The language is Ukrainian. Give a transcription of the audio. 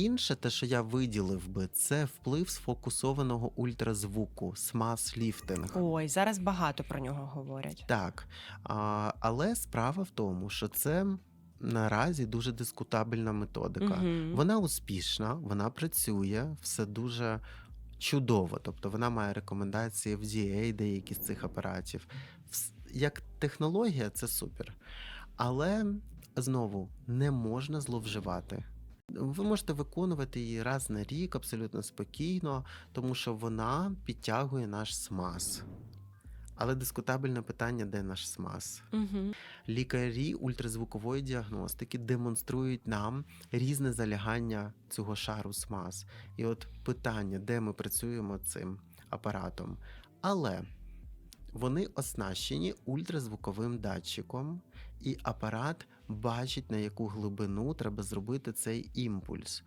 Інше, те, що я виділив би, це вплив сфокусованого ультразвуку, смаз-ліфтинг. Ой, зараз багато про нього говорять. Так, а, але справа в тому, що це наразі дуже дискутабельна методика. Мгм. Вона успішна, вона працює, все дуже чудово. Тобто вона має рекомендації в FDA деякі з цих апаратів. Як технологія, це супер. Але знову не можна зловживати. Ви можете виконувати її раз на рік абсолютно спокійно, тому що вона підтягує наш смаз. Але дискутабельне питання, де наш смаз. Мгм. Лікарі ультразвукової діагностики демонструють нам різне залягання цього шару смаз. І от питання, де ми працюємо цим апаратом. Але вони оснащені ультразвуковим датчиком, і апарат бачить, на яку глибину треба зробити цей імпульс.